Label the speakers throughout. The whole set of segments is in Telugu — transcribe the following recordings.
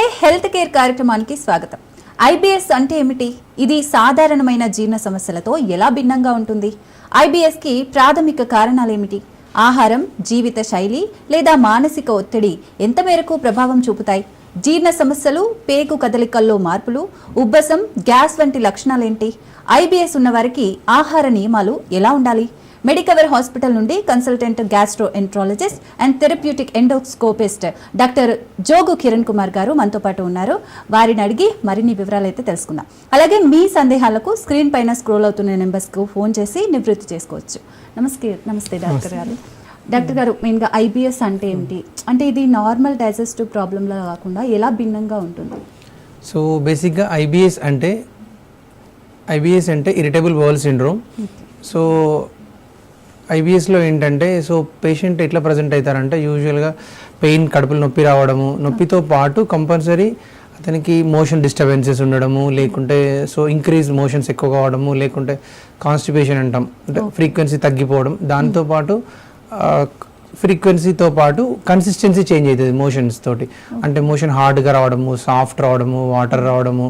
Speaker 1: నమస్తే హెల్త్ కేర్ కార్యక్రమానికి స్వాగతం. ఐబీఎస్ అంటే ఏమిటి? ఇది సాధారణమైన జీర్ణ సమస్యలతో ఎలా భిన్నంగా ఉంటుంది? ఐబీఎస్కి ప్రాథమిక కారణాలు ఏమిటి? ఆహారం జీవిత శైలి లేదా మానసిక ఒత్తిడి ఎంత మేరకు ప్రభావం చూపుతాయి? జీర్ణ సమస్యలు పేగు కదలికల్లో మార్పులు ఉబ్బసం గ్యాస్ వంటి లక్షణాలేంటి? ఐబీఎస్ ఉన్నవారికి ఆహార నియమాలు ఎలా ఉండాలి? మెడికవర్ హాస్పిటల్ నుండి consultant gastroenterologist and therapeutic endoscopist doctor Jogu Kiran Kumar గారు మనతో పాటు ఉన్నారు. వారిని అడిగి మరిన్ని వివరాలు అయితే తెలుసుకుందాం. అలాగే మీ సందేహాలకు స్క్రీన్ పైన స్క్రోల్ అవుతున్న నెంబర్స్కు ఫోన్ చేసి నివృత్తి చేసుకోవచ్చు. నమస్తే నమస్తే డాక్టర్ గారు. డాక్టర్ గారు మెయిన్గా ఐబిఎస్ అంటే ఏమిటి అంటే ఇది నార్మల్ డైజెస్టివ్ ప్రాబ్లంలా కాకుండా ఎలా భిన్నంగా ఉంటుంది?
Speaker 2: సో బేసిక్గా ఐబిఎస్ అంటే ఐబిఎస్ అంటే ఇరిటబుల్ బౌల్ సిండ్రోమ్ సో ఐబిఎస్లో ఏంటంటే సో పేషెంట్ ఎట్లా ప్రజెంట్ అవుతారంటే యూజువల్గా పెయిన్ కడుపులో నొప్పి రావడము నొప్పితో పాటు కంపల్సరీ అతనికి మోషన్ డిస్టర్బెన్సెస్ ఉండడము లేకుంటే సో ఇంక్రీజ్ మోషన్స్ ఎక్కువ కావడము లేకుంటే కాన్స్టిపేషన్ అంటాం అంటే ఫ్రీక్వెన్సీ తగ్గిపోవడం దాంతోపాటు ఫ్రీక్వెన్సీతో పాటు కన్సిస్టెన్సీ చేంజ్ అవుతుంది మోషన్స్ తోటి. అంటే మోషన్ హార్డ్గా రావడము సాఫ్ట్ రావడము వాటర్ రావడము.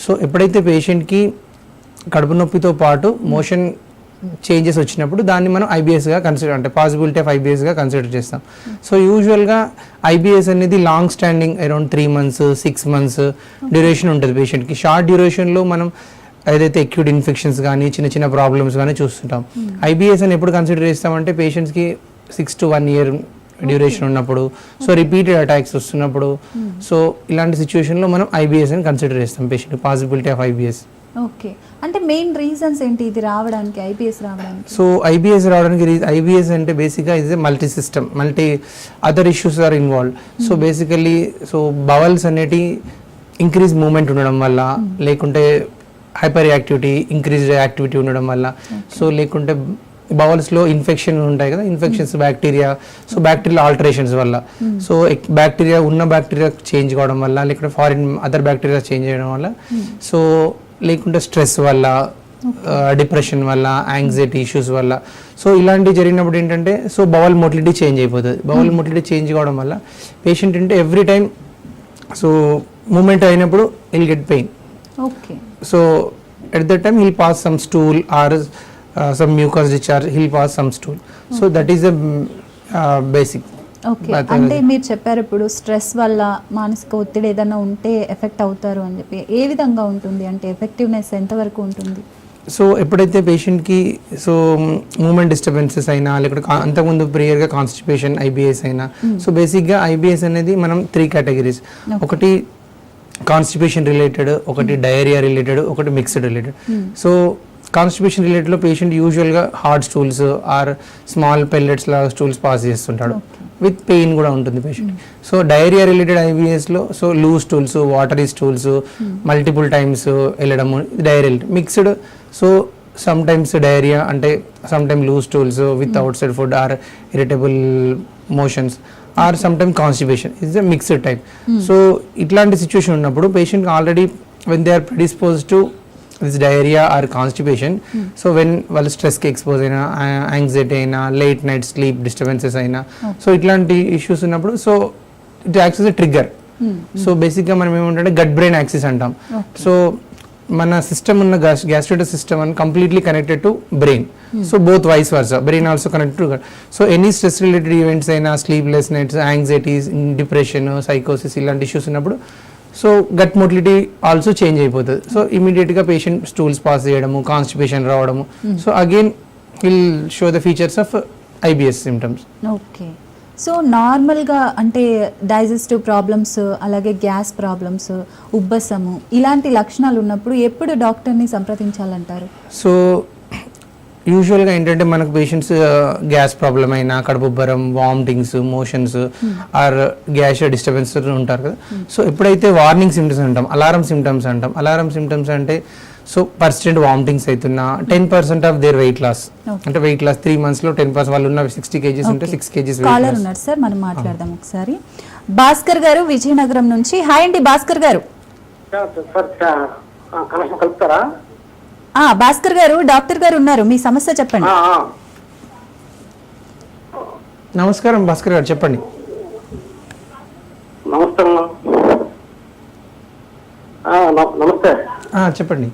Speaker 2: సో ఎప్పుడైతే పేషెంట్కి కడుపు నొప్పితో పాటు మోషన్ చేంజెస్ వచ్చినప్పుడు దాన్ని మనం ఐబిఎస్గా కన్సిడర్ అంటే పాసిబిలిటీ ఆఫ్ ఐబిఎస్గా కన్సిడర్ చేస్తాం. సో యూజువల్గా ఐబిఎస్ అనేది long standing around three months six months duration ఉంటుంది పేషెంట్కి షార్ట్ డ్యూరేషన్లో మనం ఏదైతే అక్యూట్ ఇన్ఫెక్షన్స్ కానీ చిన్న చిన్న ప్రాబ్లమ్స్ కానీ చూస్తుంటాం. ఐబిఎస్ అని ఎప్పుడు కన్సిడర్ చేస్తామంటే పేషెంట్స్కి six to one year duration ఉన్నప్పుడు సో రిపీటెడ్ అటాక్స్ వస్తున్నప్పుడు. సో ఇలాంటి సిచ్యువేషన్లో మనం ఐబిఎస్ అని కన్సిడర్ చేస్తాం patient possibility of IBS
Speaker 1: okay. అంటే మెయిన్ రీజన్స్ ఏంటి ఇది రావడానికి ఐబిఎస్ రావడానికి?
Speaker 2: సో ఐబిఎస్ రావడానికి ఐబిఎస్ అంటే బేసిక్గా is multi system multi other issues are involve so basically so bowels అనేటి ఇంక్రీజ్ మూమెంట్ ఉండడం వల్ల లేకుంటే హైపర్ యాక్టివిటీ ఇంక్రీజ్ యాక్టివిటీ ఉండడం వల్ల. సో లేకుంటే బవల్స్లో ఇన్ఫెక్షన్ ఉంటాయి కదా infections bacteria so bacterial alterations వల్ల. సో బ్యాక్టీరియా ఉన్న బ్యాక్టీరియా చేంజ్ కావడం వల్ల లేకుంటే ఫారిన్ అదర్ బ్యాక్టీరియా చేంజ్ చేయడం వల్ల. సో లేకుంటే స్ట్రెస్ వల్ల డిప్రెషన్ వల్ల యాంగ్జైటీ ఇష్యూస్ వల్ల. సో ఇలాంటివి జరిగినప్పుడు ఏంటంటే సో బవల్ మొటిలిటీ చేంజ్ అయిపోతుంది. బవల్ మొటిలిటీ చేంజ్ కావడం వల్ల పేషెంట్ అంటే ఎవ్రీ టైం సో మూమెంట్ అయినప్పుడు will get pain
Speaker 1: okay
Speaker 2: so at that time he'll pass some stool or some mucus discharge he'll pass some stool so that is the basic
Speaker 1: okay. అంటే మీరు చెప్పారు ఇప్పుడు స్ట్రెస్ వల్ల మానసిక ఒత్తిడి ఏదైనా ఉంటే ఎఫెక్ట్ అవుతారు అని చెప్పి. ఏ విధంగా ఉంటుంది? అంటే ఎఫెక్టివ్నెస్ ఎంతవరకు ఉంటుంది?
Speaker 2: సో ఎప్పుడైతే పేషెంట్కి సో మూమెంట్ డిస్టర్బెన్సెస్ అయినా లేకపోతే అంతకుముందు ప్రియర్గా కాన్స్టిపేషన్ ఐబిఎస్ అయినా సో బేసిక్గా ఐబిఎస్ అనేది మనం త్రీ కేటగిరీస్. ఒకటి కాన్స్టిపేషన్ రిలేటెడ్ ఒకటి డయేరియా రిలేటెడ్ ఒకటి మిక్స్డ్ రిలేటెడ్. సో కాన్స్టిపేషన్ రిలేటెడ్లో పేషెంట్ యూజువల్గా hard stools or small pellets లాగా స్టూల్స్ పాస్ చేస్తుంటాడు. విత్ పెయిన్ కూడా ఉంటుంది patient so diarrhoea related ఐబిఎస్లో so loose stools watery stools multiple times వెళ్ళడము diarrhoeal mixed so some times diarrhoea అంటే some time loose stools with outside food or irritable motions or some time constipation is the mixed type so ఇట్లాంటి సిచ్యువేషన్ ఉన్నప్పుడు patient already when they are predispose to this diarrhoea or constipation so when వాళ్ళు స్ట్రెస్కి ఎక్స్పోజ్ అయినా యాంగ్జైటీ అయినా లేట్ నైట్ స్లీప్ డిస్టర్బెన్సెస్ అయినా. సో ఇట్లాంటి ఇష్యూస్ ఉన్నప్పుడు so it acts as trigger so బేసిక్గా మనం ఏమంటే గట్ బ్రెయిన్ యాక్సిస్ అంటాం. సో మన సిస్టమ్ ఉన్న గ్యాస్ట్రేటర్ సిస్టమ్ అని completely connected to brain so both vice versa brain also connected to so any stress related events అయినా స్లీప్లెస్ నైట్స్ యాంగ్జైటీస్ డిప్రెషన్ సైకోసిస్ ఇలాంటి ఇష్యూస్ ఉన్నప్పుడు so gut motility also change అయిపోతుంది. సో ఇమీడియట్గా పేషెంట్ స్టూల్స్ పాస్ చేయడము కాన్స్టిపేషన్ రావడము. So again will show the features of IBS symptoms
Speaker 1: okay so నార్మల్గా అంటే డైజెస్టివ్ ప్రాబ్లమ్స్ అలాగే గ్యాస్ ప్రాబ్లమ్స్ ఉబ్బసము ఇలాంటి లక్షణాలు ఉన్నప్పుడు ఎప్పుడు డాక్టర్ని సంప్రదించాలంటారు?
Speaker 2: సో యూజువల్గా ఏంటంటే మనకు పేషెంట్స్ గ్యాస్ ప్రాబ్లం అయినా కడుపుబ్బరం vomitings motions or gas disturbance ఉంటారు కదా. సో ఎప్పుడైతే వార్నింగ్ సిమ్టమ్స్ అంటాం అలారం సిమ్టమ్స్ అంటాం అలారం సిమ్టమ్స్ అంటే సో పర్సెంట్ వామిటింగ్స్ అవుతున్నా ten percent of their weight loss అంటే వెయిట్ లాస్ త్రీ మంత్స్లో టెన్ పర్సెంట్ వాళ్ళు ఉన్న సిక్స్టీ కేజీస్ ఉంటే సిక్స్ కేజీస్
Speaker 1: కాలర్ ఉన్నారు సార్ మనం మాట్లాడదాం ఒకసారి. భాస్కర్ గారు విజయనగరం నుంచి. హాయ్ అండి భాస్కర్ గారు.
Speaker 3: కలుపుతారా?
Speaker 1: భాస్కర్ గారు డాక్టర్ గారు ఉన్నారు. మీ సమస్య చెప్పండి.
Speaker 2: నమస్కారం భాస్కర్ గారు చెప్పండి.
Speaker 3: నమస్తే
Speaker 2: చెప్పండి.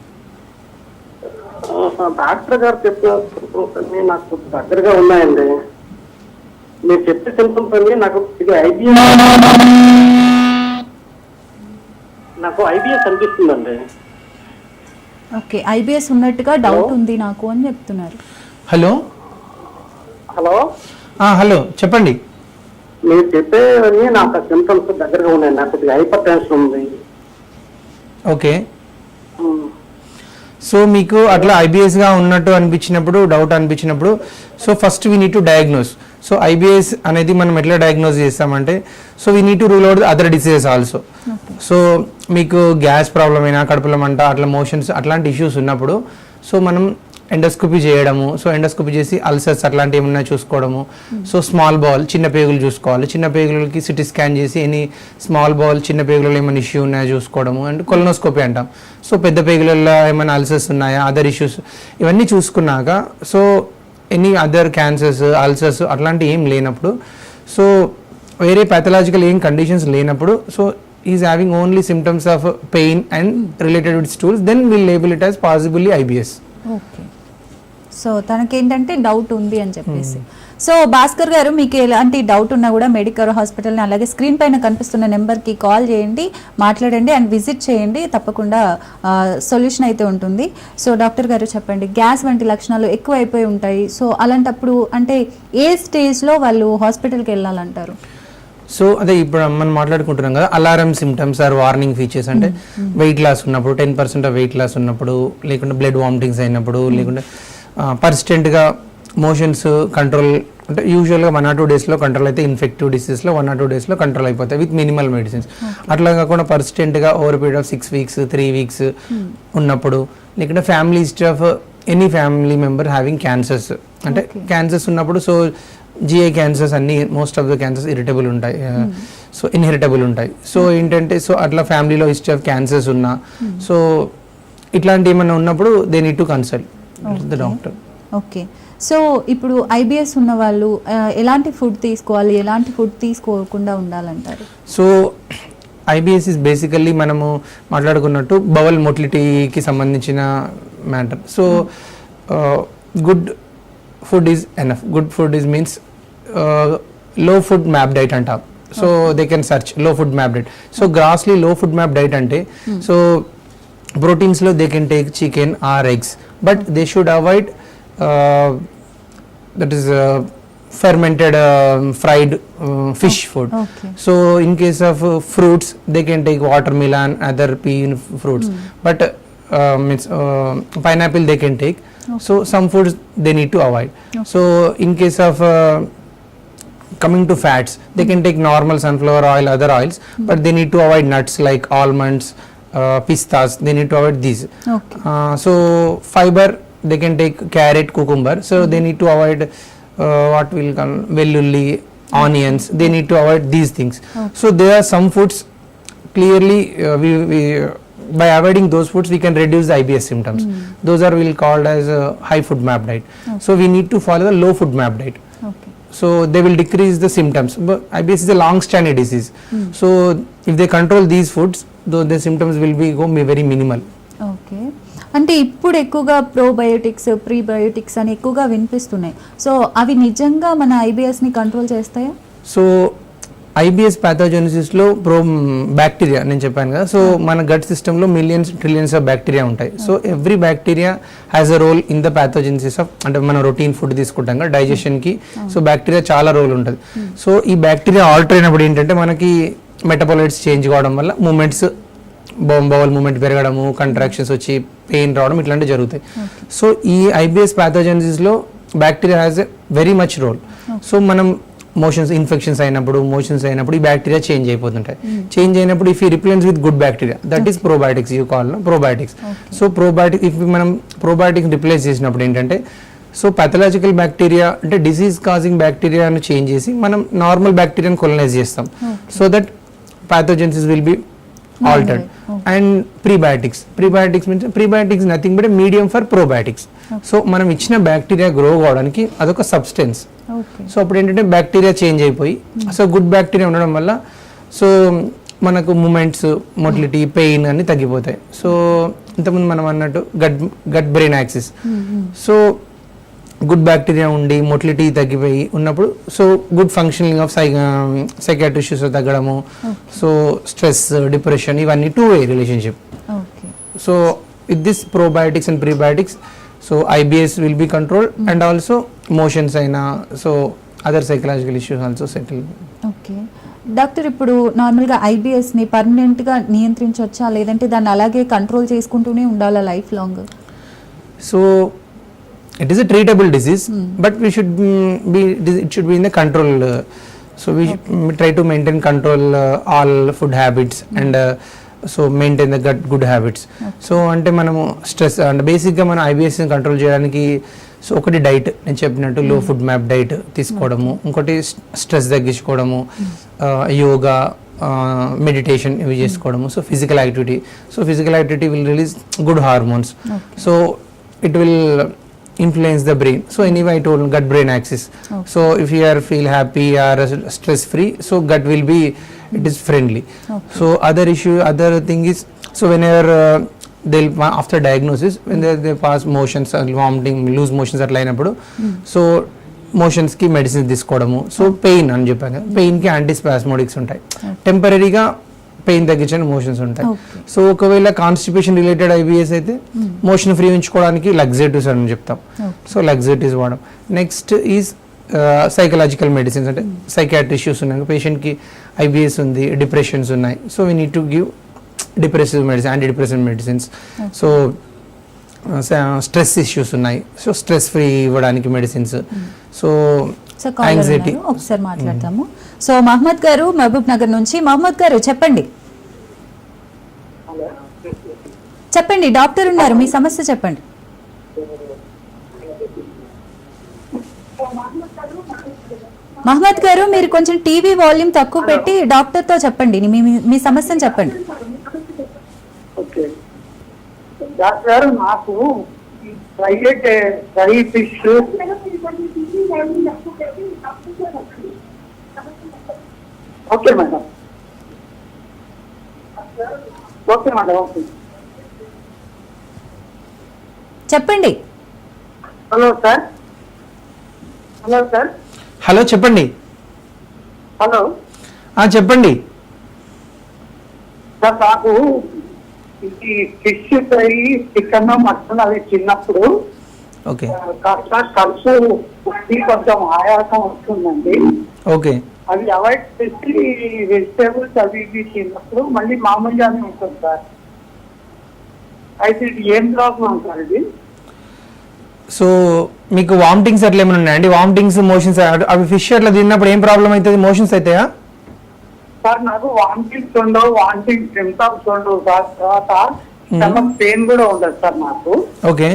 Speaker 3: ఆ, డాక్టర్ గారు చెప్పిన నాకు దగ్గరగా ఉన్నాయండి. మీరు చెప్పే సింటమ్స్ అన్ని నాకు ఇది ఐబిఎస్. నాకు ఐబిఎస్ అనిపిస్తుందండి.
Speaker 1: ఓకే ఐబిఎస్ ఉన్నట్టుగా డౌట్ ఉంది నాకు అని చెప్తున్నారు.
Speaker 2: హలో?
Speaker 3: హలో?
Speaker 2: ఆ, హలో చెప్పండి.
Speaker 3: మీరు చెప్పేవన్నీ నాకు సింటమ్స్ దగ్గరగా ఉన్నాయండి నాకు కొద్దిగా హైపర్ టెన్షన్ ఉంది.
Speaker 2: ఓకే. సో మీకు అట్లా ఐబిఎస్గా ఉన్నట్టు అనిపించినప్పుడు డౌట్ అనిపించినప్పుడు so first we need to diagnose so IBS అనేది మనం ఎట్లా డయాగ్నోస్ చేస్తామంటే so we need to rule out other diseases also so మీకు గ్యాస్ ప్రాబ్లం అయినా కడుపులో మంట అట్లా మోషన్స్ అట్లాంటి ఇష్యూస్ ఉన్నప్పుడు సో మనం ఎండోస్కోపీ చేయడము సో ఎండోస్కోపీ చేసి అల్సర్స్ అట్లాంటివి ఏమన్నా చూసుకోవడము. సో స్మాల్ బాల్ చిన్న పేగులు చూసుకోవాలి. చిన్న పేగులకి సిటీ స్కాన్ చేసి ఎనీ స్మాల్ బాల్ చిన్న పేగులలో ఏమైనా ఇష్యూ ఉన్నాయో చూసుకోవడము. అండ్ కొలనోస్కోపీ అంటాం. సో పెద్ద పేగులలో ఏమైనా అల్సర్స్ ఉన్నాయా అదర్ ఇష్యూస్ ఇవన్నీ చూసుకున్నాక so any other cancers ulcers అట్లాంటివి ఏం లేనప్పుడు సో వేరే పాథలాజికల్ ఏం కండిషన్స్ లేనప్పుడు so is having only symptoms of pain and related with stools then will label it as possibly IBS
Speaker 1: okay so తనకేంటంటే doubt ఉంది అని చెప్పేసి. సో భాస్కర్ గారు మీకు ఎలాంటి డౌట్ ఉన్నా కూడా మెడికల్ హాస్పిటల్ని అలాగే స్క్రీన్ పైన కనిపిస్తున్న నెంబర్కి కాల్ చేయండి మాట్లాడండి అండ్ విజిట్ చేయండి. తప్పకుండా సొల్యూషన్ అయితే ఉంటుంది. సో డాక్టర్ గారు చెప్పండి గ్యాస్ వంటి లక్షణాలు ఎక్కువ అయిపోయి ఉంటాయి. సో అలాంటప్పుడు అంటే ఏ స్టేజ్లో వాళ్ళు హాస్పిటల్కి వెళ్ళాలంటారు?
Speaker 2: సో అదే ఇప్పుడు మనం మాట్లాడుకుంటున్నాం కదా alarm symptoms or warning features అంటే వెయిట్ లాస్ ఉన్నప్పుడు ten percent of weight loss ఉన్నప్పుడు లేకుంటే బ్లడ్ వామిటింగ్స్ అయినప్పుడు లేకుంటే పర్సిస్టెంట్గా మోషన్స్ కంట్రోల్ అంటే యూజువల్గా వన్ ఆర్ టూ డేస్లో కంట్రోల్ అయితే ఇన్ఫెక్టివ్ డిసీజ్లో వన్ ఆర్ టూ డేస్లో కంట్రోల్ అయిపోతాయి విత్ మినిమల్ మెడిసిన్స్ అట్లా కాకుండా పర్సిస్టెంట్గా over period of six weeks three weeks ఉన్నప్పుడు లేకుంటే family history of any family member having cancers అంటే క్యాన్సర్స్ ఉన్నప్పుడు సో జిఐ క్యాన్సర్స్ అన్ని most of the cancers irritable ఉంటాయి. సో ఇన్హెరిటబుల్ ఉంటాయి. సో ఏంటంటే సో అట్లా ఫ్యామిలీలో హిస్టరీ ఆఫ్ క్యాన్సర్స్ ఉన్నా సో ఇట్లాంటి ఏమైనా ఉన్నప్పుడు they need to consult the doctor
Speaker 1: okay so ఇప్పుడు ఐబిఎస్ ఉన్న వాళ్ళు ఎలాంటి ఫుడ్ తీసుకోవాలి ఎలాంటి ఫుడ్ తీసుకోకుండా ఉండాలంటారు?
Speaker 2: సో ఐబిఎస్ ఇస్ బేసికల్లీ మనము మాట్లాడుకున్నట్టు బవల్ మొటిలిటీకి సంబంధించిన matter. So good food is enough good food is మీన్స్లో food map diet అంటాం. So they can సర్చ్లో FODMAP diet so grossly low FODMAP diet అంటే so ప్రోటీన్స్లో they can take chicken or eggs but they should avoid Uh, that is uh, fermented um, fried um, fish oh, food.
Speaker 1: Okay.
Speaker 2: So in case of uh, fruits, they can take watermelon, other pea fruits. Mm. But it's, uh, pineapple they can take. Okay. So some foods they need to avoid. Okay. So in case of uh, coming to fats, they mm. can take normal sunflower oil, other oils, mm. but they need to avoid nuts like almonds, uh, pistas. They need to avoid these. Okay. so fiber they can take carrot, cucumber. So hmm. they need to avoid uh, what will come vellulli, onions. They need to avoid these things. Okay. So there are some foods clearly uh, we, we uh, by avoiding those foods we can reduce the IBS symptoms. Mm. Those are will called as uh, high food map diet. Okay. So we need to follow the low food map diet.
Speaker 1: Okay.
Speaker 2: So they will decrease the symptoms. But IBS is a long standing disease. Mm. So if they control these foods, though the symptoms will be go very minimal.
Speaker 1: Okay. అంటే ఇప్పుడు ఎక్కువగా ప్రోబయోటిక్స్ ప్రీబయోటిక్స్ అని ఎక్కువగా వినిపిస్తున్నాయి. సో అవి నిజంగా మన ఐబిఎస్ని కంట్రోల్ చేస్తాయా?
Speaker 2: సో ఐబిఎస్ ప్యాథోజెనిసిస్లో ప్రో బ్యాక్టీరియా నేను చెప్పాను కదా. సో మన గట్ సిస్టంలో మిలియన్స్ ట్రిలియన్స్ ఆఫ్ బ్యాక్టీరియా ఉంటాయి. So every bacteria has a role in the pathogenesis of అంటే మనం రొటీన్ ఫుడ్ తీసుకుంటాం కదా డైజెషన్కి సో బ్యాక్టీరియా చాలా రోల్ ఉంటుంది. సో ఈ బ్యాక్టీరియా ఆల్టర్ అయినప్పుడు ఏంటంటే మనకి మెటబాలైట్స్ చేంజ్ కావడం వల్ల మూమెంట్స్ బౌల్ మూమెంట్ పెరగడము కంట్రాక్షన్స్ వచ్చి పెయిన్ రావడం ఇట్లాంటివి జరుగుతాయి. సో ఈ IBS ప్యాథోజెనిసిస్లో bacteria has a very much role so మనం మోషన్స్ ఇన్ఫెక్షన్స్ అయినప్పుడు మోషన్స్ అయినప్పుడు ఈ బ్యాక్టీరియా చేంజ్ అయిపోతుంటాయి. చేంజ్ అయినప్పుడు if we replenish with good bacteria that is probiotics you call probiotics so probiotic if మనం ప్రోబయాటిక్స్ రిప్లేస్ చేసినప్పుడు ఏంటంటే సో పాథలాజికల్ బ్యాక్టీరియా అంటే డిసీజ్ కాజింగ్ బ్యాక్టీరియాను చేంజ్ చేసి మనం నార్మల్ బ్యాక్టీరియాను కొలనైజ్ చేస్తాం. So that pathogenesis will be altered and prebiotics prebiotics means prebiotics nothing but medium for probiotics so మనం ఇచ్చిన బ్యాక్టీరియా గ్రో కావడానికి అదొక సబ్స్టెన్స్ సో అప్పుడు ఏంటంటే బ్యాక్టీరియా చేంజ్ అయిపోయి సో గుడ్ బ్యాక్టీరియా ఉండడం వల్ల సో మనకు మూమెంట్స్ మొటిలిటీ పెయిన్ అన్ని తగ్గిపోతాయి. సో ఇంతకుముందు మనం అన్నట్టు gut gut brain axis so good bacteria ఉండి మొటిలిటీ తగ్గిపోయి ఉన్నప్పుడు so good functioning of psy psychiatric issues తగ్గడము so stress depression ఇవన్నీ two way relationship
Speaker 1: okay
Speaker 2: so with this probiotics and prebiotics so IBS will be control and also motions అయినా so other psychological issues also settle
Speaker 1: okay doctor ఇప్పుడు నార్మల్గా ఐబిఎస్ని పర్మనెంట్గా నియంత్రించవచ్చా లేదంటే దాన్ని అలాగే కంట్రోల్ చేసుకుంటూనే ఉండాలా life long
Speaker 2: so it is a treatable disease but we should mm, be it should be in the control uh, so we should, mm, try to maintain control uh, all food habits and uh, so maintain the gut good habits so అంటే మనము స్ట్రెస్ అంటే బేసిక్గా మనం ఐబిఎస్ని కంట్రోల్ చేయడానికి సో ఒకటి డైట్ నేను చెప్పినట్టు లో ఫుడ్ మ్యాప్ డైట్ తీసుకోవడము ఇంకోటి స్ట్రెస్ తగ్గించుకోవడము యోగా మెడిటేషన్ ఇవి చేసుకోవడము so physical activity so physical activity will release good hormones so it will influence the brain so anyway i told gut brain axis so if you are feel happy or stress free so gut will be it is friendly so other issue other thing is so whenever uh, they'll after diagnosis when they, they pass motions and vomiting lose motions అట్లా అయినప్పుడు సో మోషన్స్కి మెడిసిన్స్ తీసుకోవడము సో పెయిన్ అని చెప్పాను పెయిన్కి యాంటీస్పాస్మోడిక్స్ ఉంటాయి టెంపరీగా పెయిన్ తగ్గించని మోషన్స్ ఉంటాయి. సో ఒకవేళ కాన్స్టిపేషన్ రిలేటెడ్ ఐబిఎస్ అయితే మోషన్ ఫ్రీ ఉంచుకోవడానికి లగ్జేటివ్స్ అని చెప్తాం. సో లగ్జేటివ్స్ వాడడం నెక్స్ట్ ఈజ్ సైకలాజికల్ మెడిసిన్స్ అంటే సైకాట్రీ ఇష్యూస్ ఉన్నాయి. పేషెంట్కి ఐబిఎస్ ఉంది డిప్రెషన్స్ ఉన్నాయి. So we need to give depressive medicine anti depressive medicines so stress issues ఉన్నాయి. సో స్ట్రెస్ ఫ్రీ ఇవ్వడానికి మెడిసిన్స్ సో
Speaker 1: సో. ఒకసారి మాట్లాడతాము. సో మహమ్మద్ గారు మహబూబ్ నగర్ నుంచి. మహమ్మద్ గారు చెప్పండి. చెప్పండి డాక్టర్ ఉన్నారు మీ సమస్య చెప్పండి. మహమ్మద్ గారు మీరు కొంచెం టీవీ వాల్యూమ్ తక్కువ పెట్టి డాక్టర్తో చెప్పండి మీ మీ- మీ సమస్యను చెప్పండి.
Speaker 3: డాక్టర్ గారు నాకు private okay madam. Okay madam okay.
Speaker 1: చెప్పండి.
Speaker 3: Hello sir. Hello sir.
Speaker 2: Hello చెప్పండి.
Speaker 3: హలో.
Speaker 2: ఆ, చెప్పండి.
Speaker 3: సార్ నాకు ఇది ఫిష్ ఫ్రై చికెన్ మటన్ అవి తిన్నప్పుడు
Speaker 2: ఓకే.
Speaker 3: కాస్త ఉప్పి కొంచెం ఆయాసం వస్తుందండి.
Speaker 2: ఓకే.
Speaker 3: అవి అవాయిడ్ చేసి వెజిటేబుల్స్ అవి ఇవి తిన్నప్పుడు మళ్ళీ మామూలుగానే ఉంటుంది సార్. అయితే ఇది ఏం ప్రాబ్లం సార్ ఇది?
Speaker 2: సో మీకు వామిటింగ్స్ అట్లా ఏమైనా ఉన్నాయండి వామిటింగ్స్ మోషన్స్ అవి ఫిష్ అట్లా తిన్నప్పుడు ఏం ప్రాబ్లం అవుతుంది? మోషన్స్ అవుతాయా?
Speaker 3: సార్ నాకు వామిటింగ్స్ ఉండవు వామిటింగ్ సిమ్టమ్స్ ఉండవు సార్. తర్వాత స్టమక్ పెయిన్ కూడా ఉండదు సార్ నాకు.
Speaker 2: ఓకే.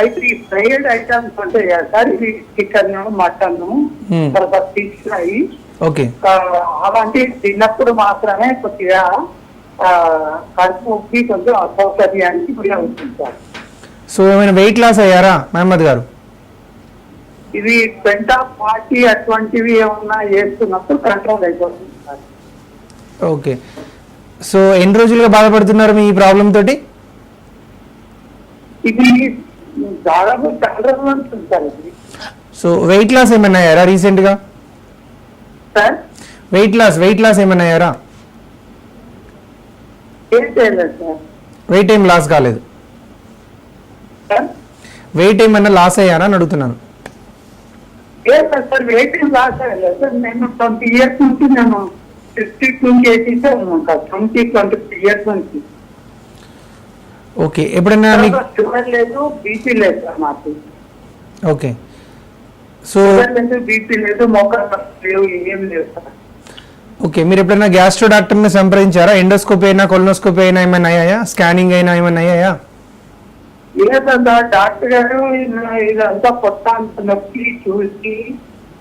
Speaker 3: అయితే ఈ ఫ్రైడ్ ఐటమ్స్ కదా సార్ ఇది చికెన్ మటన్. తర్వాత ఫిష్ ఫ్రై
Speaker 2: ఓకే.
Speaker 3: ఆ, అలాంటివి తిన్నప్పుడు మాత్రమే కొద్దిగా ఆ, కడుపు ఉప్పి కొంచెం అసౌకర్యానికి సార్
Speaker 2: సో ఏమైనా వెయిట్ లాస్ అయ్యారా మహమ్మద్ గారు?
Speaker 3: ఇది పెంట పార్టీ అటువంటివి ఏమన్నా వేస్తున్నప్పుడు కంట్రోల్ అయిపోతుంది. Sir
Speaker 2: okay. సో ఎన్ని రోజులుగా బాధపడుతున్నారు మీ ప్రాబ్లం తోటి?
Speaker 3: ఇది దాదాపు సార్ ఇది
Speaker 2: సో వెయిట్ లాస్ ఏమైనా అయ్యారా రీసెంట్గా?
Speaker 3: Sir?
Speaker 2: Weight loss weight loss ఏమైనా అయ్యారా? వెయిట్ ఏం లాస్ కాలేదు.
Speaker 3: సార్?
Speaker 2: వెయిట్ ఏమైనా లాస్ అయ్యారా అని అడుగుతున్నాను.
Speaker 3: ఏం లేదు సార్ వెయిటింగ్ లాస్ అయ్యలేదు సార్. నేను ట్వంటీ ఇయర్స్ నుంచి నేను fifty twenty twenty three years నుంచి.
Speaker 2: ఓకే ఎప్పుడైనా మీకు
Speaker 3: షుగర్ లేదు బీపీ లేదు సార్
Speaker 2: ఓకే సో
Speaker 3: షుగర్ లేదు బీపీ లేదు మోకాలు లేవు ఏం లేదు సార్.
Speaker 2: ఓకే మీరు ఎప్పుడైనా గ్యాస్ట్రో డాక్టర్ని సంప్రదించారా? ఎండోస్కోపీ అయినా కొలనోస్కోపీ అయినా ఏమైనా అయ్యాయా? స్కానింగ్ అయినా ఏమైనా అయ్యాయా?
Speaker 3: లేదంతా డాక్టర్ గారు ఇది- ఇదంతా కొత్త అంత నొప్పి చూసి.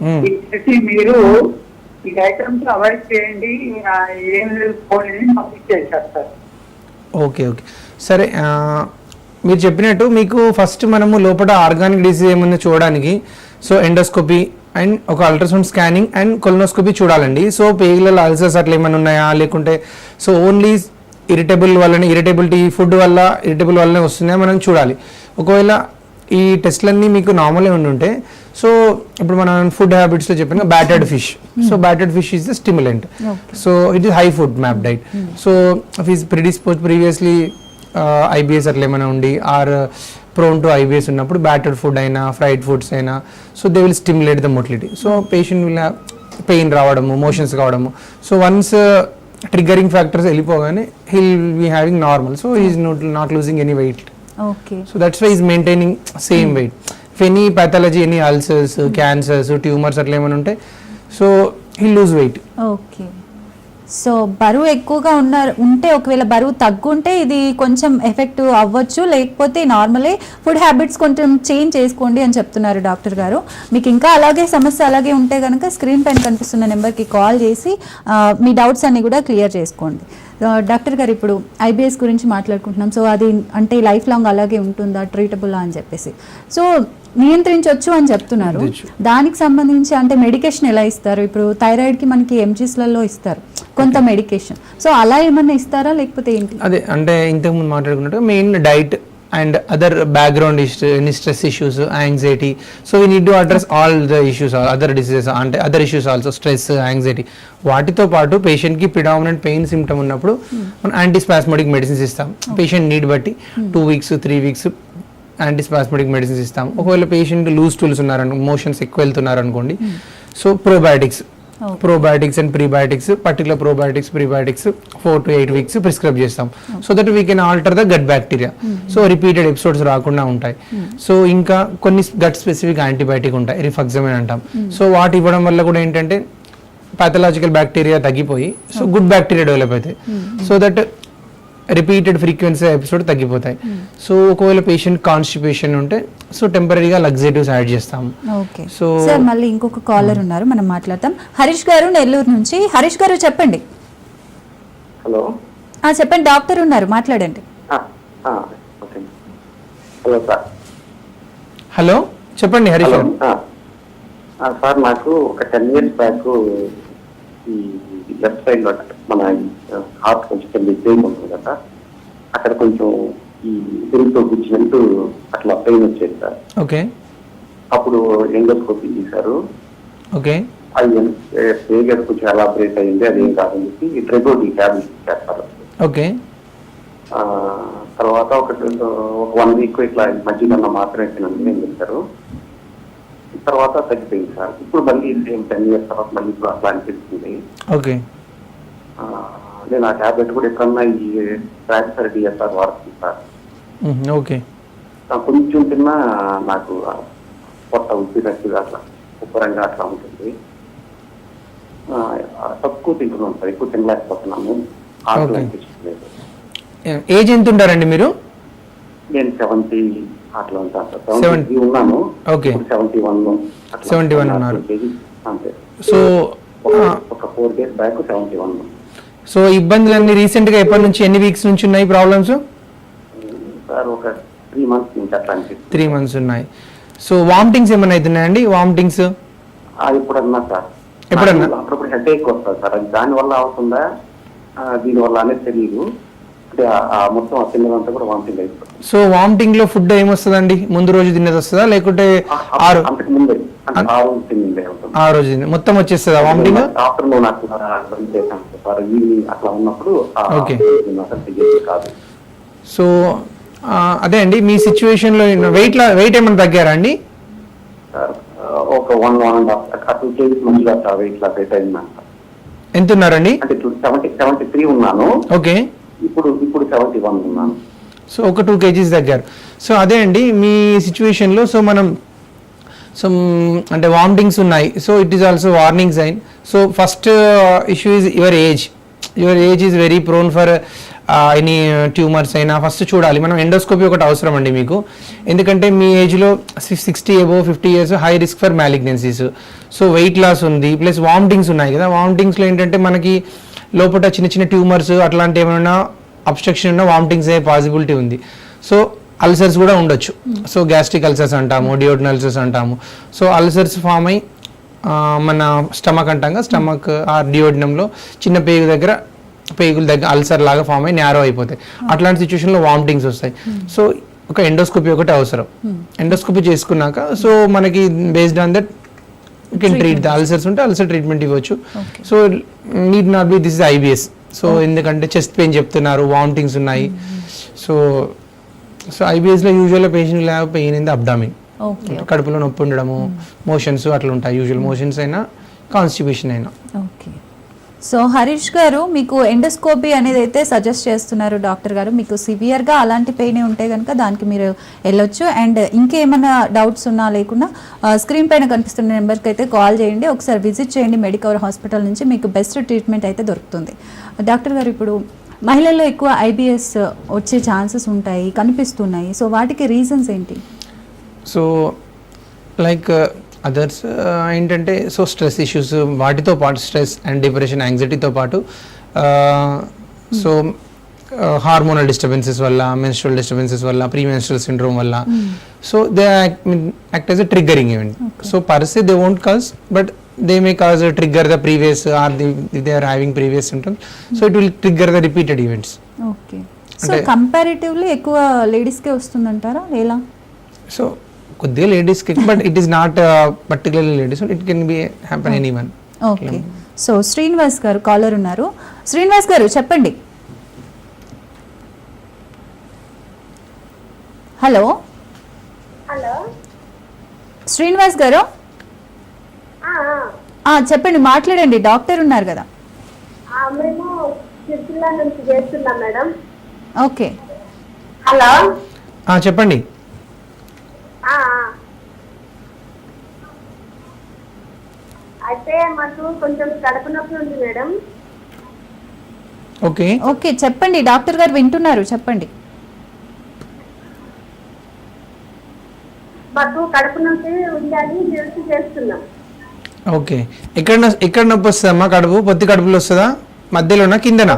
Speaker 3: ఇచ్చేసి మీరు ఈ ఐటమ్స్ అవాయిడ్ చేయండి. ఏం పోనీ పంపించేశారు సార్.
Speaker 2: Okay okay. సరే మీరు చెప్పినట్టు మీకు ఫస్ట్ మనము లోపల ఆర్గానిక్ డిసీజ్ ఏముందో చూడడానికి. సో ఎండోస్కోపీ అండ్ ఒక అల్ట్రాసౌండ్ స్కానింగ్ అండ్ కొలనోస్కోపీ చూడాలండి. సో పేగులలో అల్సర్స్ అట్లా ఏమైనా ఉన్నాయా? లేకుంటే సో ఓన్లీ ఇరిటబుల్ వల్లనే ఇరిటబిలిటీ ఫుడ్ వల్ల ఇరిటబుల్ వల్లనే వస్తున్నాయా? మనం చూడాలి. ఒకవేళ ఈ టెస్ట్లన్నీ మీకు నార్మలే ఉండుంటే సో ఇప్పుడు మనం ఫుడ్ హ్యాబిట్స్లో చెప్పిన battered fish. So battered fish is the stimulant. So it is high FODMAP diet. So is predispose previously IBS అట్లా ఏమైనా ఉండి ఆర్ ప్రోన్ టు ఐబిఎస్ ఉన్నప్పుడు బ్యాటర్డ్ ఫుడ్ అయినా ఫ్రైడ్ ఫుడ్స్ అయినా so they will stimulate the motility so patient will pain రావడము మోషన్స్ కావడము. సో వన్స్ ట్రిగ్గరింగ్ ఫ్యాక్టర్స్ వెళ్ళిపోగానే he'll be having normal so is not not losing any weight
Speaker 1: okay
Speaker 2: so that's why is maintaining same weight if any pathology any ulcers cancers tumours అట్లా ఏమైనా ఉంటే so he'll lose weight
Speaker 1: okay so బరువు ఎక్కువగా ఉన్నారు ఉంటే ఒకవేళ బరువు తగ్గుంటే ఇది కొంచెం ఎఫెక్ట్ అవ్వచ్చు. లేకపోతే నార్మలే ఫుడ్ హ్యాబిట్స్ కొంచెం చేంజ్ చేసుకోండి అని చెప్తున్నారు డాక్టర్ గారు. మీకు ఇంకా అలాగే సమస్య అలాగే ఉంటే కనుక స్క్రీన్ పైన కనిపిస్తున్న నెంబర్కి కాల్ చేసి మీ డౌట్స్ అన్నీ కూడా క్లియర్ చేసుకోండి. డాక్టర్ గారు ఇప్పుడు ఐబిఎస్ గురించి మాట్లాడుకుంటున్నాం. సో అది అంటే లైఫ్ లాంగ్ అలాగే ఉంటుందా? ట్రీటబుల్ అని చెప్పేసి. సో నియంత్రించవచ్చు అని చెప్తున్నారు. దానికి సంబంధించి అంటే మెడికేషన్ ఎలా ఇస్తారు? ఇప్పుడు థైరాయిడ్కి మనకి ఎంజీస్లలో ఇస్తారు. కొంత మెడికేషన్. సో అలా ఏమన్నా ఇస్తారా? లేకపోతే ఏంటి?
Speaker 2: అదే అంటే ఇంతకుముందు మాట్లాడుకున్నట్టు main diet and other background any stress issues anxiety so we need to address all the issues other diseases అంటే other issues also stress anxiety వాటితో పాటు పేషెంట్కి ప్రిడామినెంట్ పెయిన్ సిమ్టమ్ ఉన్నప్పుడు మనం యాంటీస్పాస్మోటిక్ మెడిసిన్స్ ఇస్తాం. పేషెంట్ నీడ్ బట్టి two weeks three weeks antispasmodic medicines ఇస్తాం. ఒకవేళ పేషెంట్ లూజ్ టూల్స్ ఉన్నారను మోషన్స్ ఎక్కువ వెళ్తున్నారు అనుకోండి so probiotics
Speaker 1: Okay.
Speaker 2: Probiotics and prebiotics particular probiotics prebiotics four to eight weeks prescribe చేస్తాం. So that we can alter the gut bacteria so repeated episodes రాకుండా ఉంటాయి. సో ఇంకా కొన్ని గట్ స్పెసిఫిక్ యాంటీబయాటిక్ ఉంటాయి. రిఫాక్సమిన్ అంటాం. సో వాటి ఇవ్వడం వల్ల కూడా ఏంటంటే పాథలాజికల్ బ్యాక్టీరియా తగ్గిపోయి సో గుడ్ బ్యాక్టీరియా డెవలప్ అవుతాయి. So that repeated frequency episode తగ్గిపోతాయి. సో ఒకవేళ పేషెంట్ కాన్స్టిపేషన్ ఉంటే సో టెంపరీగా లగ్జేటివ్స్ యాడ్ చేస్తాం
Speaker 1: ఓకే
Speaker 2: So-
Speaker 1: సార్ మళ్ళీ ఇంకొక కాలర్ ఉన్నారు మనం మాట్లాడతాం. హరీష్ గారు నెల్లూరు నుంచి. హరీష్ గారు చెప్పండి.
Speaker 4: హలో.
Speaker 1: ఆ చెప్పండి డాక్టర్ ఉన్నారు మాట్లాడండి.
Speaker 4: ఓకే. Hello sir.
Speaker 2: హలో చెప్పండి హరీష్ గారు.
Speaker 4: సార్ నాకు ఒక టెన్ ఇయర్స్ బ్యాక్ ఈ లెఫ్ట్ సైడ్లో మన హార్ట్ కొంచెం కింద పెయిన్ ఉంటుంది కదా. అక్కడ కొంచెం ఈ తిరుగుతో కూర్చున్నట్టు అట్లా పెయిన్ వచ్చేది సార్.
Speaker 2: ఓకే.
Speaker 4: అప్పుడు ఎండోస్కోపీ చేశారు
Speaker 2: ఓకే.
Speaker 4: అది పేగర్ కొంచెం ఎలాబరేట్ అయింది అదేం కాదని చెప్పి ట్రెబోటీ ట్యాబ్లెట్ ఇచ్చేస్తారు.
Speaker 2: ఓకే.
Speaker 4: తర్వాత ఒక ఒక వన్ వీక్ ఇట్లా మధ్యలో మాత్రమే తినండి అని చెప్పారు. తర్వాత తగ్గిపోయింది సార్. ఇప్పుడు మళ్ళీ సేమ్ టెన్ ఇయర్స్ తర్వాత మళ్ళీ ఇప్పుడు అట్లా అనిపిస్తుంది
Speaker 2: ఓకే.
Speaker 4: నేను ఆ టాబ్లెట్ కూడా ఎక్కడన్నా ఈ ట్రాన్స్ఫర్ డిఎస్ఆర్ వాడుతుంది సార్
Speaker 2: ఓకే.
Speaker 4: కొంచెం తిన్నా నాకు పొట్ట ఉప్పినట్టుగా అట్లా ఉబ్బరంగా అట్లా ఉంటుంది. తక్కువ తింటున్నాను సార్ ఎక్కువ తినలేకపోతున్నాను. ఆకలి
Speaker 2: Okay.
Speaker 4: అనిపించలేదు
Speaker 2: ఏజ్ ఎంత ఉంటారండి మీరు?
Speaker 4: నేను సెవెంటీ అట్లా ఉంటాను సార్.
Speaker 2: 70
Speaker 4: సెవెంటీ ఉన్నాను.
Speaker 2: Okay.
Speaker 4: సెవెంటీ వన్
Speaker 2: 71 ఉన్నారు.
Speaker 4: అంతే.
Speaker 2: సో
Speaker 4: ఒక- ఒక four days back seventy one
Speaker 2: so ఇబ్బందులన్నీ రీసెంట్గా ఎప్పటి నుంచి ఎన్ని వీక్స్ నుంచి ఉన్నాయి ప్రాబ్లమ్స్?
Speaker 4: సార్ ఒక త్రీ మంత్స్ నుంచి అట్లా అనిపిస్తుంది.
Speaker 2: త్రీ మంత్స్ ఉన్నాయి. సో వామిటింగ్స్ ఏమైనా అవుతున్నాయండి? వామిటింగ్స్?
Speaker 4: అది ఎప్పుడన్నా సార్.
Speaker 2: ఎప్పుడన్నా?
Speaker 4: అప్పుడప్పుడు హెడ్ ఏక్ వస్తుంది సార్. అది దాని వల్ల అవుతుందా? దీని వల్ల అనేది తెలియదు అంటే మొత్తం ఆ తిన్నదంతా కూడా వామిటింగ్ అయిపోతుంది.
Speaker 2: సో వామిటింగ్లో ఫుడ్ ఏమొస్తుందండి? ముందు రోజు తినేది వస్తుందా? లేకుంటే ఆరు
Speaker 4: అంతకు ముందే. ఆ రోజు
Speaker 2: మొత్తం వచ్చేస్తుందా వామిటింగ్?
Speaker 4: ఆఫ్టర్నూన్ అట్లా ఈవినింగ్ అట్లా ఉన్నప్పుడు తిరిగేది కాదు.
Speaker 2: సో అదే అండి మీ సిచ్యువేషన్లో వెయిట్ వెయిట్ ఏమైనా తగ్గారా అండి?
Speaker 4: ఒక one one and half two kgs మంచిగా వెయిట్ లాస్ అయితే అయిందంట
Speaker 2: ఎంత ఉన్నారండి
Speaker 4: అంటే సెవెంటీ సెవెంటీ త్రీ ఉన్నాను.
Speaker 2: ఓకే.
Speaker 4: ఇప్పుడు ఇప్పుడు సెవెంటీ వన్ ఉన్నాను.
Speaker 2: సో ఒక టూ కేజీస్ తగ్గారు. సో అదే అండి మీ సిచ్యువేషన్లో సో మనం సో అంటే వామిటింగ్స్ ఉన్నాయి. So it is also warning sign so first issue is your age your age is very prone for any tumours అయినా ఫస్ట్ చూడాలి. మనం ఎండోస్కోపీ ఒకటి అవసరం అండి మీకు. ఎందుకంటే మీ ఏజ్లో sixty above fifty years high risk for malignancies so weight loss ఉంది. ప్లస్ వామిటింగ్స్ ఉన్నాయి కదా. వామిటింగ్స్లో ఏంటంటే మనకి లోపల చిన్న చిన్న ట్యూమర్స్ అట్లాంటి ఏమైనా అబ్స్ట్రక్షన్ ఉన్న వామిటింగ్స్ అయ్యే పాసిబిలిటీ ఉంది. సో అల్సర్స్ కూడా ఉండొచ్చు. సో గ్యాస్ట్రిక్ అల్సర్స్ అంటాము డియోటిన్ అల్సర్స్ అంటాము. సో అల్సర్స్ ఫామ్ అయ్యి ఆ, మన స్టమక్ అంటాం స్టమక్ ఆ డియోడినంలో చిన్న పేగు దగ్గర పేగుల దగ్గర అల్సర్ లాగా ఫామ్ అయ్యి నేరో అయిపోతాయి. అట్లాంటి సిచ్యువేషన్లో వామిటింగ్స్ వస్తాయి. సో ఒక ఎండోస్కోపీ ఒకటి అవసరం. ఎండోస్కోపీ చేసుకున్నాక సో మనకి based on that can treat the ulcers ఉంటే అల్సర్ ట్రీట్మెంట్ ఇవ్వచ్చు. So need not be this is IBS so ఎందుకంటే చెస్ట్ పెయిన్ చెప్తున్నారు వామిటింగ్స్ ఉన్నాయి. సో సో ఐబిఎస్లో యూజువల్గా పేషెంట్ లేక pain in the abdomen
Speaker 1: okay
Speaker 2: కడుపులో నొప్పి ఉండడము మోషన్స్ అట్లా ఉంటాయి. యూజువల్ మోషన్స్ అయినా కాన్స్టిట్యూషన్ అయినా.
Speaker 1: ఓకే సో హరీష్ గారు మీకు ఎండోస్కోపీ అనేది అయితే సజెస్ట్ చేస్తున్నారు డాక్టర్ గారు. మీకు సివియర్గా అలాంటి పెయిన్ ఉంటే కనుక దానికి మీరు వెళ్ళొచ్చు. అండ్ ఇంకేమైనా డౌట్స్ ఉన్నా లేకుండా స్క్రీన్ పైన కనిపిస్తున్న నెంబర్కి అయితే కాల్ చేయండి. ఒకసారి విజిట్ చేయండి. మెడికవర్ హాస్పిటల్ నుంచి మీకు బెస్ట్ ట్రీట్మెంట్ అయితే దొరుకుతుంది. డాక్టర్ గారు ఇప్పుడు మహిళల్లో ఎక్కువ ఐబిఎస్ వచ్చే ఛాన్సెస్ ఉంటాయి కనిపిస్తున్నాయి. సో వాటికి రీజన్స్ ఏంటి?
Speaker 2: సో లైక్ అదర్స్ ఏంటంటే సో స్ట్రెస్ ఇష్యూస్ వాటితో పాటు స్ట్రెస్ అండ్ డిప్రెషన్ యాంగ్జైటీతో పాటు సో హార్మోనల్ డిస్టర్బెన్సెస్ వల్ల మెన్స్ట్రల్ డిస్టర్బెన్సెస్ వల్ల ప్రీ మెన్స్ట్రల్ సిండ్రోమ్ వల్ల. So they act as a triggering event. So per se they won't cause but they may cause trigger the previous or they are having previous symptoms so it will trigger the repeated events
Speaker 1: okay so
Speaker 2: అంటే-
Speaker 1: కంపారిటివ్లీ ఎక్కువ లేడీస్కే వస్తుందంటారా? ఎలా?
Speaker 2: సో కొద్దిగా లేడీస్కి but it is not particularly ladies it can be happen any one
Speaker 1: okay so Srinivas garu caller ఉన్నారు. శ్రీనివాస్ గారు చెప్పండి. హలో
Speaker 5: హలో
Speaker 1: శ్రీనివాస్ గారు? చెప్పండి మాట్లాడండి డాక్టర్ ఉన్నారు కదా.
Speaker 5: ఆ, మేము సిరిసిల్ల నుంచి చేస్తున్నాం మేడం.
Speaker 1: ఓకే.
Speaker 5: హలో?
Speaker 2: చెప్పండి.
Speaker 5: అయితే మాకు కొంచెం కడుపు నొప్పి ఉంది మేడం.
Speaker 2: ఓకే.
Speaker 1: ఓకే చెప్పండి డాక్టర్ గారు వింటున్నారు చెప్పండి.
Speaker 5: మాకు కడుపు నొప్పి ఉందని తెలిసి చేస్తున్నాం.
Speaker 2: ఓకే. ఎక్కడ ఎక్కడ నొప్పి వస్తుందమ్మా కడుపు? పొత్తి కడుపులో వస్తుందా? మధ్యలోనా? కిందనా?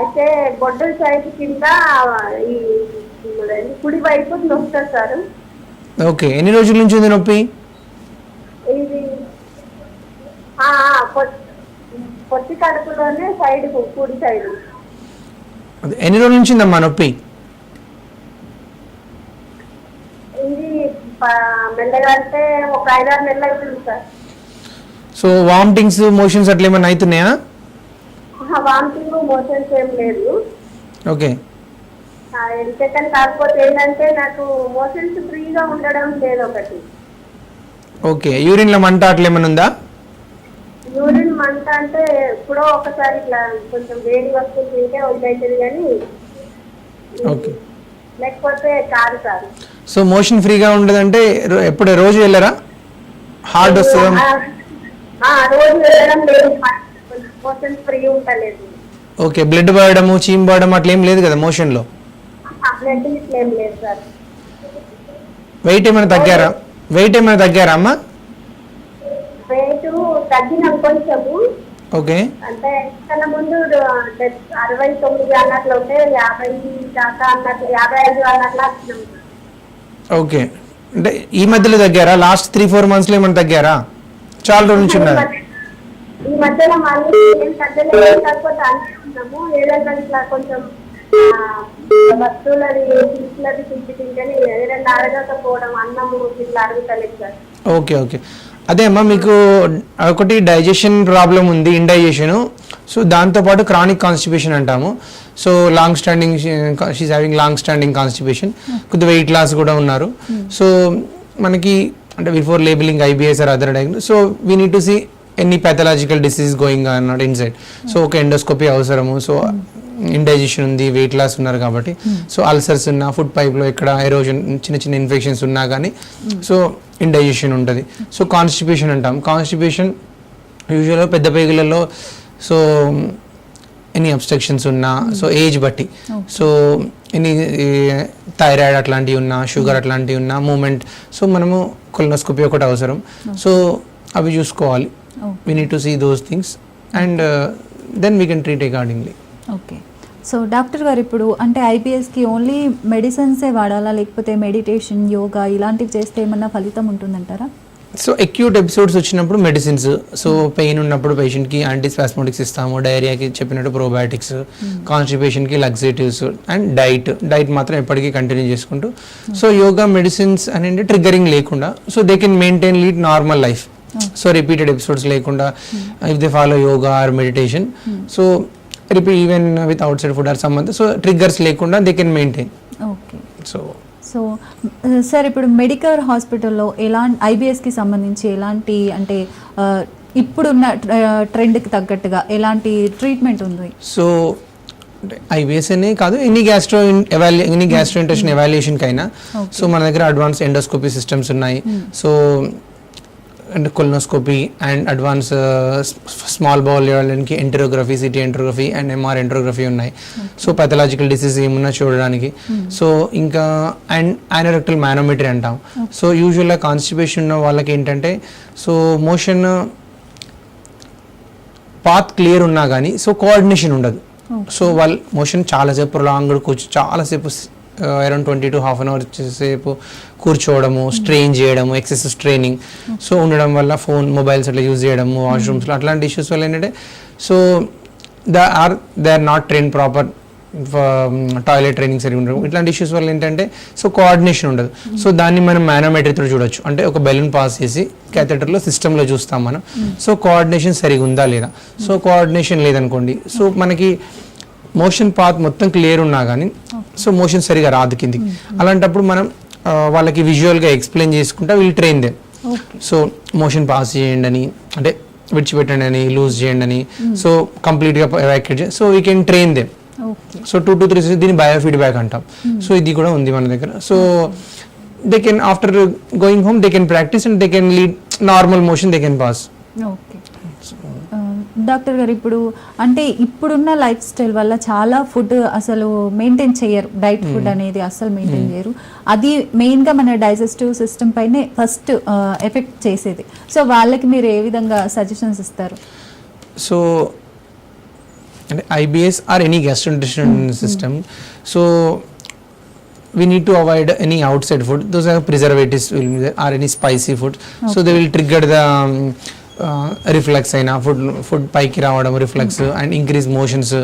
Speaker 5: అయితే గొడ్డల సైజు కింద ఈ కుడి వైపు నొస్తారు సార్.
Speaker 2: ఓకే. ఎన్ని రోజుల నుంచి ఉంది నొప్పి?
Speaker 5: ఇది పొత్తి కడుపులోనే సైడ్ కుడి సైడ్
Speaker 2: అదే, ఎన్ని రోజుల నుంచి ఉందమ్మా నొప్పి?
Speaker 5: ఇది మెల్లగా అంటే ఒక ఐదారు నెలలు అవుతుంది సార్.
Speaker 2: సో వామిటింగ్స్ మోషన్స్ అట్లా ఏమైనా అవుతున్నాయా?
Speaker 5: వామిటింగ్ మోషన్స్ ఏం లేదు.
Speaker 2: ఓకే.
Speaker 5: ఎందుకంటే కాకపోతే ఏంటంటే నాకు మోషన్స్ ఫ్రీగా ఉండడం లేదు ఒకటి
Speaker 2: ఓకే. యూరిన్లో మంట అట్లా ఏమైనా ఉందా?
Speaker 5: యూరిన్ మంట అంటే ఎప్పుడో ఒకసారి ఇట్లా కొంచెం వేడి వస్తువు తింటే వదిలేతుంది కానీ
Speaker 2: ఓకే.
Speaker 5: లేకపోతే కాదు సార్.
Speaker 2: సో మోషన్ ఫ్రీగా ఉండదంటే ఎప్పుడు రోజు వెళ్ళరా? హార్డ్ వస్తుందా?
Speaker 5: రోజు వెళ్ళడం లేదు. మోషన్స్ ఫ్రీ ఉండలేదు.
Speaker 2: ఓకే బ్లడ్ పడడము చీమ్ పడడం అట్లా ఏం లేదు కదా మోషన్లో?
Speaker 5: బ్లడ్ ఇట్లా ఏం లేదు సార్.
Speaker 2: వెయిట్ ఏమైనా తగ్గారా? వెయిట్ ఏమైనా తగ్గారా అమ్మా?
Speaker 5: వెయిట్ తగ్గినాం కొంచెము.
Speaker 2: ఓకే.
Speaker 5: అంటే కన్నా ముందు డెబ్- అరవై తొమ్మిది అన్నట్లు ఉంటే యాభై దాకా అన్నట్లు యాభై ఐదు అన్నట్లు వచ్చినాం
Speaker 2: ఓకే. అంటే ఈ మధ్యలో తగ్గారా? లాస్ట్ త్రీ ఫోర్ మంత్స్లో ఏమైనా తగ్గారా? చాలా రోజుల నుంచి ఉన్నారు.
Speaker 5: ఈ మధ్యలో మళ్ళీ ఏం తగ్గలేదు కాకపోతే అంతే ఉన్నాము ఏదైనా ఇట్లా కొంచెం ఆ, వస్తువులది తీసులది తిండి తింటేనే ఏదైనా అడగకపోవడం అన్నము ఇట్లా అడుగుతలేదు సార్.
Speaker 2: Okay okay. అదే అమ్మా మీకు ఒకటి డైజెషన్ ప్రాబ్లం ఉంది ఇండైజెషన్. సో దాంతోపాటు క్రానిక్ కాన్స్టిపేషన్ అంటాము. So long standing she's having long standing constipation కొద్ది వెయిట్ లాస్ కూడా ఉన్నారు. సో మనకి అంటే before labelling IBS or other diagnose so we need to see any pathological disease going అన్నట్టు ఇన్సైడ్ సో ఒక ఎండోస్కోపీ అవసరము. సో ఇండైజెషన్ ఉంది వెయిట్ లాస్ ఉన్నారు కాబట్టి. సో అల్సర్స్ ఉన్న ఫుడ్ పైప్లో ఇక్కడ ఎరోజన్ చిన్న చిన్న ఇన్ఫెక్షన్స్ ఉన్నా కానీ సో ఇండైజెషన్ ఉంటుంది. సో కాన్స్టిపేషన్ అంటాం. కాన్స్టిపేషన్ యూజువల్గా పెద్ద పేగులలో సో ఎనీ అబ్స్ట్రక్షన్స్ ఉన్నా సో ఏజ్ బట్టి. సో ఎనీ థైరాయిడ్ అట్లాంటివి ఉన్నా షుగర్ అట్లాంటివి ఉన్నా మూమెంట్ సో మనము కొలనోస్కోపీ ఒకటి అవసరం. సో అవి చూసుకోవాలి. We need to see those things and then we can treat accordingly
Speaker 1: okay so doctor గారు ఇప్పుడు అంటే ఐబిఎస్కి ఓన్లీ మెడిసిన్సే వాడాలా? లేకపోతే మెడిటేషన్ యోగా ఇలాంటివి చేస్తే ఏమన్నా ఫలితం ఉంటుందంటారా?
Speaker 2: సో అక్యూట్ ఎపిసోడ్స్ వచ్చినప్పుడు మెడిసిన్స్ సో పెయిన్ ఉన్నప్పుడు పేషెంట్కి యాంటీస్పాస్మోటిక్స్ ఇస్తాము డైరియాకి చెప్పినట్టు ప్రోబయాటిక్స్ కాన్స్టిపేషన్కి లగ్జేటివ్స్ అండ్ డైట్ డైట్ మాత్రం ఎప్పటికీ కంటిన్యూ చేసుకుంటూ. సో యోగా మెడిసిన్స్ అనేది ట్రిగ్గరింగ్ లేకుండా so they can maintain lead normal life so repeated episodes లేకుండా if they follow yoga or meditation so re even with outside food or సంబంధ సో ట్రిగ్గర్స్ లేకుండా they can maintain
Speaker 1: okay
Speaker 2: so
Speaker 1: so sir ఇప్పుడు మెడికల్ హాస్పిటల్లో ఎలా ఐబిఎస్కి సంబంధించి ఎలాంటి అంటే ఆ, ఇప్పుడున్న ట్రెండ్కి తగ్గట్టుగా ఎలాంటి ట్రీట్మెంట్ ఉంది?
Speaker 2: సో ఐబిఎస్ అనే కాదు any gastro ఎవాల్యూ any gastro intention ఎవాల్యుయేషన్కి అయినా సో మన దగ్గర అడ్వాన్స్ ఎండోస్కోపీ సిస్టమ్స్ ఉన్నాయి. So and colonoscopy and advance small bowel లెవెల్కి enterography CT enterography and MR enterography ఉన్నాయి. సో పెథలాజికల్ డిసీజ్ ఏమున్నా చూడడానికి. సో ఇంకా అండ్ యానరెక్టల్ మ్యానోమెట్రీ అంటాం. సో యూజువల్గా కాన్స్టిపేషన్ ఉన్న వాళ్ళకి ఏంటంటే సో మోషన్ పాత్ క్లియర్ ఉన్నా కానీ సో కోఆర్డినేషన్ ఉండదు. సో వాళ్ళ మోషన్ చాలాసేపు ప్రొలాంగ్డ్ కూర్చో చాలాసేపు around twenty to half an hour సేపు కూర్చోవడము స్ట్రెయిన్ చేయడము ఎక్సెస్ స్ట్రైనింగ్ సో ఉండడం వల్ల ఫోన్ మొబైల్స్ అట్లా యూజ్ చేయడము వాష్రూమ్స్లో అట్లాంటి ఇష్యూస్ వల్ల ఏంటంటే so the or they are not train proper toilet training సరిగా ఉండడం ఇట్లాంటి ఇష్యూస్ వల్ల ఏంటంటే సో కోఆర్డినేషన్ ఉండదు. సో దాన్ని మనం మేనోమెట్రీతో చూడొచ్చు. అంటే ఒక బెలూన్ పాస్ చేసి క్యాథెటర్లో సిస్టంలో చూస్తాం మనం. సో కోఆర్డినేషన్ సరిగా ఉందా లేదా? సో కోఆర్డినేషన్ లేదనుకోండి. సో మనకి మోషన్ పాత్ మొత్తం క్లియర్ ఉన్నా కానీ సో మోషన్ సరిగా రాదు కిందికి. అలాంటప్పుడు మనం వాళ్ళకి విజువల్గా ఎక్స్ప్లెయిన్ చేసుకుంటా వీళ్ళు train
Speaker 1: okay.
Speaker 2: So motion pass చేయండి అని అంటే విడిచిపెట్టండి అని లూజ్ చేయండి అని సో కంప్లీట్గా ఎవాక్యుయేట్ చేయండి so we can train them so two to three దీన్ని బయో ఫీడ్బ్యాక్ అంటాం. సో ఇది కూడా ఉంది మన దగ్గర. So they can after going home they can practise and they can lead normal motion they can pass.
Speaker 1: Okay. Doctor గారు ఇప్పుడు అంటే ఇప్పుడున్న లైఫ్ స్టైల్ వల్ల చాలా ఫుడ్ అసలు మెయింటైన్ చేయరు డైట్ ఫుడ్ అనేది అసలు మెయింటైన్ చేయరు అది మెయిన్గా మన డైజెస్టివ్ సిస్టమ్ పైనే ఫస్ట్ ఎఫెక్ట్ చేసేది. సో వాళ్ళకి మీరు ఏ విధంగా సజెషన్స్ ఇస్తారు?
Speaker 2: సో అంటే IBS or any gastrointestinal system so we need to avoid any outside food. Those are preservatives will be there, or any spicy food. So they will trigger the um, reflux అయినా ఫుడ్ ఫుడ్ పైకి రావడం reflux and increase motions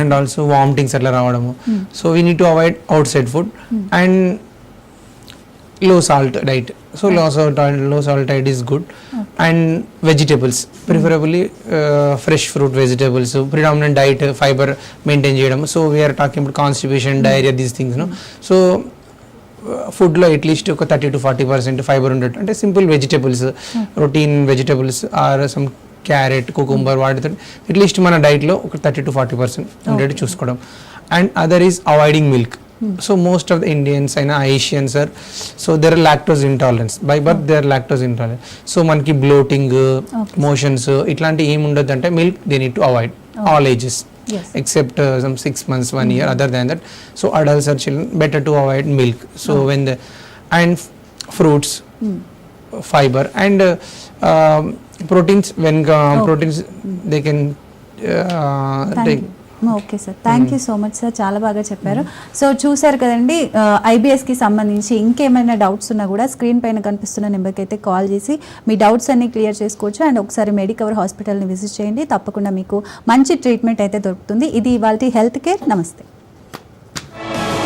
Speaker 2: and also vomitings అట్లా రావడము. So we need to avoid outside food అండ్లో salt diet so low సాల్ట్లో salt diet is good and vegetables preferably fresh fruit vegetables predominant diet fibre maintain చేయడం. సో వీఆర్ టాకింగ్ ఇప్పుడు constipation diarrhoea these things so ఫుడ్లో అట్లీస్ట్ ఒక thirty to forty percent fibre ఉండేట్టు అంటే simple vegetables routine vegetables or some carrot cucumber వాటితో అట్లీస్ట్ మన డైట్లో ఒక థర్టీ టు ఫార్టీ పర్సెంట్ ఉండేట్టు చూసుకోవడం. And other is avoiding milk so most of the Indians అయినా Asians are so there are lactose intolerance by birth they are lactose intolerance so మనకి బ్లోటింగ్ మోషన్స్ ఇట్లాంటి ఏమి ఉండదు అంటే milk they need to avoid all ages
Speaker 1: Yes.
Speaker 2: except uh, some six months, one year. Other than that, so adults or children better to avoid milk. So when the and fruits, fiber and uh, um, proteins. When
Speaker 1: Okay.
Speaker 2: proteins, they can uh, take.
Speaker 1: Okay sir. Thank you so much sir. చాలా బాగా చెప్పారు. సో చూసారు కదండి ఐబిఎస్కి సంబంధించి ఇంకేమైనా డౌట్స్ ఉన్నా కూడా స్క్రీన్ పైన కనిపిస్తున్న నెంబర్కి అయితే కాల్ చేసి మీ డౌట్స్ అన్ని క్లియర్ చేసుకోవచ్చు. అండ్ ఒకసారి మెడికవర్ హాస్పిటల్ని విజిట్ చేయండి. తప్పకుండా మీకు మంచి ట్రీట్మెంట్ అయితే దొరుకుతుంది. ఇది ఇవాళ హెల్త్ కేర్ నమస్తే.